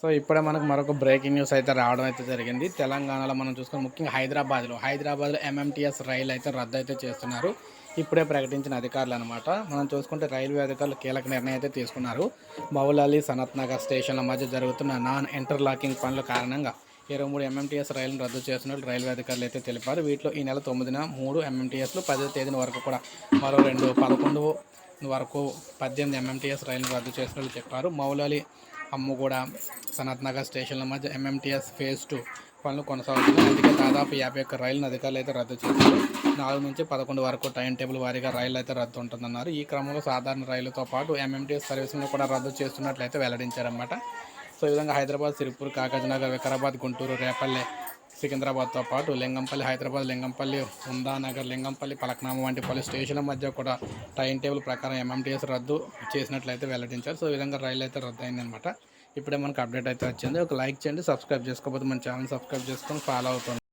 So ఇప్పుడే మనకు మరొక బ్రేకింగ్ న్యూస్ అయితే రావడం అయితే జరిగింది. తెలంగాణలో మనం చూసుకుని ముఖ్యంగా హైదరాబాద్లో హైదరాబాద్లో ఎంఎంటీఎస్ రైలు అయితే రద్దు అయితే చేస్తున్నారు. ఇప్పుడే ప్రకటించిన అధికారులు అనమాట మనం చూసుకుంటే రైల్వే అధికారులు కీలక నిర్ణయం అయితే తీసుకున్నారు. మౌలాలి సనత్ నగర్ స్టేషన్ల మధ్య జరుగుతున్న నాన్ ఇంటర్లాకింగ్ పనుల కారణంగా ఇరవై మూడు ఎంఎంటీఎస్ రైలును రద్దు చేస్తున్నట్లు రైల్వే అధికారులు అయితే తెలిపారు. వీటిలో ఈ నెల తొమ్మిదిన మూడు ఎంఎంటీఎస్లు పదో తేదీన వరకు కూడా మరో రెండు పదకొండు వరకు పద్దెనిమిది ఎంఎంటీఎస్ రైలును రద్దు చేసినట్లు చెప్పారు. మౌలాలి అమ్ముగూడ సనత్ నగర్ స్టేషన్ల మధ్య ఎంఎంటీఎస్ ఫేజ్ టూ పనులు కొనసాగుతున్నాయి. అందుకే దాదాపు యాభై ఒక్క రైళ్ళను అధికారులు అయితే రద్దు చేశారు. నాలుగు నుంచి పదకొండు వరకు టైం టేబుల్ వారీగా రైలు అయితే రద్దు ఉంటుందన్నారు. ఈ క్రమంలో సాధారణ రైళ్ళతో పాటు ఎంఎంటీఎస్ సర్వీసులను కూడా రద్దు చేస్తున్నట్లయితే వెల్లడించారన్నమాట. సో ఈ విధంగా హైదరాబాద్ సిరిపూర్ కాగజ్నగర్ వికారాబాద్ గుంటూరు రేపల్లె సికింద్రాబాద్తో పాటు లింగంపల్లి హైదరాబాద్ లింగంపల్లి ఉందానగర్ లింగంపల్లి పలక్నామా వంటి పలు స్టేషన్ల మధ్య కూడా టైం టేబుల్ ప్రకారం ఎంఎంటీఎస్ రద్దు చేసినట్లయితే వెల్లడించారు. సో ఈ విధంగా రైలు అయితే రద్దు అయిందనమాట ఇప్పుడే మనకు అప్డేట్ అయితే వచ్చింది. ఒక లైక్ చేయండి సబ్స్క్రైబ్ చేసుకోకపోతే మన ఛానల్ సబ్స్క్రైబ్ చేసుకొని ఫాలో అవుతుంది